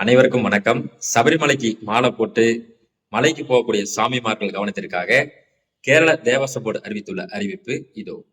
அனைவருக்கும் வணக்கம். சபரிமலைக்கு மாலை போட்டு மலைக்கு போகக்கூடிய சாமிமார்கள் கவனத்திற்காக கேரள தேவச போர்டு அறிவித்துள்ள அறிவிப்பு இதோ.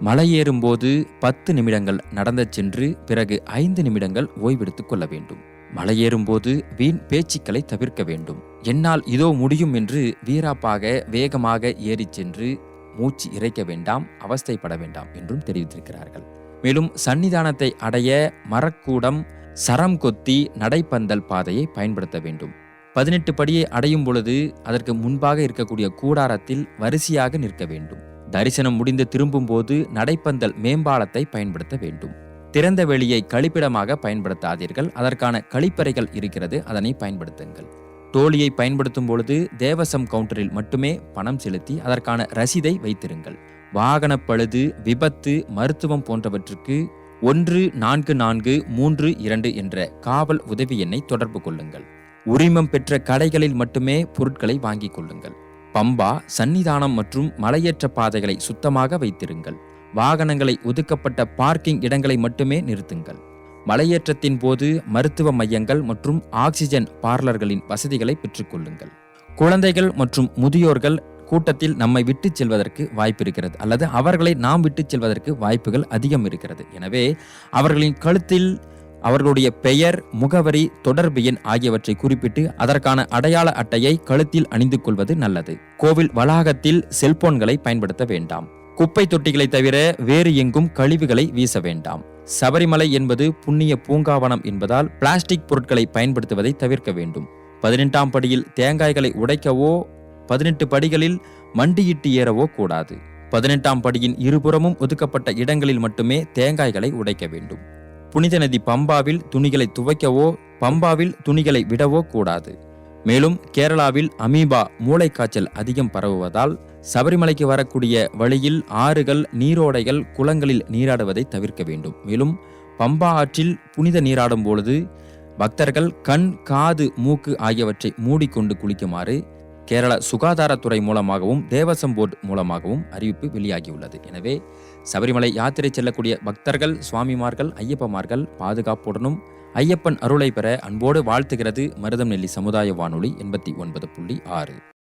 மலை ஏறும்போது பத்து நிமிடங்கள் நடந்து சென்று பிறகு ஐந்து நிமிடங்கள் ஓய்வெடுத்துக் கொள்ள வேண்டும். மலையேறும்போது வீண் பேச்சுக்களை தவிர்க்க வேண்டும். என்னால் இதோ முடியும் என்று வீராப்பாக வேகமாக ஏறிச் சென்று மூச்சு இறைக்க வேண்டாம் அவஸ்தைப்பட வேண்டாம் என்றும் தெரிவித்திருக்கிறார்கள். மேலும் சன்னிதானத்தை அடைய மரக்கூடம் சரம் கொத்தி நடைப்பந்தல் பாதையை பயன்படுத்த வேண்டும். பதினெட்டு படியை அடையும் பொழுது அதற்கு முன்பாக இருக்கக்கூடிய கூடாரத்தில் வரிசையாக நிற்க வேண்டும். தரிசனம் முடிந்து திரும்பும்போது நடைப்பந்தல் மேம்பாலத்தை பயன்படுத்த வேண்டும். திறந்த வெளியை கழிப்பிடமாக பயன்படுத்தாதீர்கள். அதற்கான கழிப்பறைகள் இருக்கிறது அதனை பயன்படுத்துங்கள். டோலியை பயன்படுத்தும் பொழுது தேவசம் கவுண்டரில் மட்டுமே பணம் செலுத்தி அதற்கான ரசீதை வைத்திருங்கள். வாகன பழுது விபத்து மருத்துவம் போன்றவற்றுக்கு ஒன்று நான்கு நான்கு மூன்று இரண்டு என்ற காவல் உதவி எண்ணை தொடர்பு கொள்ளுங்கள். உரிமம் பெற்ற கடைகளில் மட்டுமே பொருட்களை வாங்கிக் கொள்ளுங்கள். பம்பா சன்னிதானம் மற்றும் மலையேற்ற பாதைகளை சுத்தமாக வைத்திருங்கள். வாகனங்களை ஒதுக்கப்பட்ட பார்க்கிங் இடங்களை மட்டுமே நிறுத்துங்கள். மலையேற்றத்தின் போது மருத்துவ மையங்கள் மற்றும் ஆக்சிஜன் பார்லர்களின் வசதிகளை பெற்றுக்கொள்ளுங்கள் குழந்தைகள் மற்றும் முதியோர்கள் கூட்டத்தில் நம்மை விட்டுச் செல்வதற்கு வாய்ப்பு இருக்கிறது. அல்லது அவர்களை நாம் விட்டுச் செல்வதற்கு வாய்ப்புகள் அதிகம் இருக்கிறது. எனவே அவர்களின் கழுத்தில் அவர்களுடைய பெயர் முகவரி தொடர்பு எண் ஆகியவற்றை குறிப்பிட்டு அதற்கான அடையாள அட்டையை கழுத்தில் அணிந்து கொள்வது நல்லது. கோவில் வளாகத்தில் செல்போன்களை பயன்படுத்த வேண்டாம். குப்பை தொட்டிகளை தவிர வேறு எங்கும் கழிவுகளை வீச வேண்டாம். சபரிமலை என்பது புண்ணிய பூங்காவனம் என்பதால் பிளாஸ்டிக் பொருட்களை பயன்படுத்துவதை தவிர்க்க வேண்டும். பதினெட்டாம் படியில் தேங்காய்களை உடைக்கவோ பதினெட்டு படிகளில் மண்டியிட்டு ஏறவோ கூடாது. பதினெட்டாம் படியின் இருபுறமும் ஒதுக்கப்பட்ட இடங்களில் மட்டுமே தேங்காய்களை உடைக்க வேண்டும். புனித நதி பம்பாவில் துணிகளை துவைக்கவோ பம்பாவில் துணிகளை விடவோ கூடாது. மேலும் கேரளாவில் அமீபா மூளைக்காய்ச்சல் அதிகம் பரவுவதால் சபரிமலைக்கு வரக்கூடிய வழியில் ஆறுகள் நீரோடைகள் குளங்களில் நீராடுவதை தவிர்க்க வேண்டும். மேலும் பம்பா ஆற்றில் புனித நீராடும் பொழுது பக்தர்கள் கண் காது மூக்கு ஆகியவற்றை மூடிக்கொண்டு குளிக்குமாறு கேரள சுகாதாரத்துறை மூலமாகவும் தேவசம் போர்டு மூலமாகவும் அறிவிப்பு வெளியாகியுள்ளது. எனவே சபரிமலை யாத்திரை செல்லக்கூடிய பக்தர்கள் சுவாமிமார்கள் ஐயப்பமார்கள் பாதுகாப்புடனும் ஐயப்பன் அருளை பெற அன்போடு வாழ்த்துகிறது மருதம் நெல்லி சமுதாய வானொலி எண்பத்தி ஒன்பது புள்ளி ஆறு.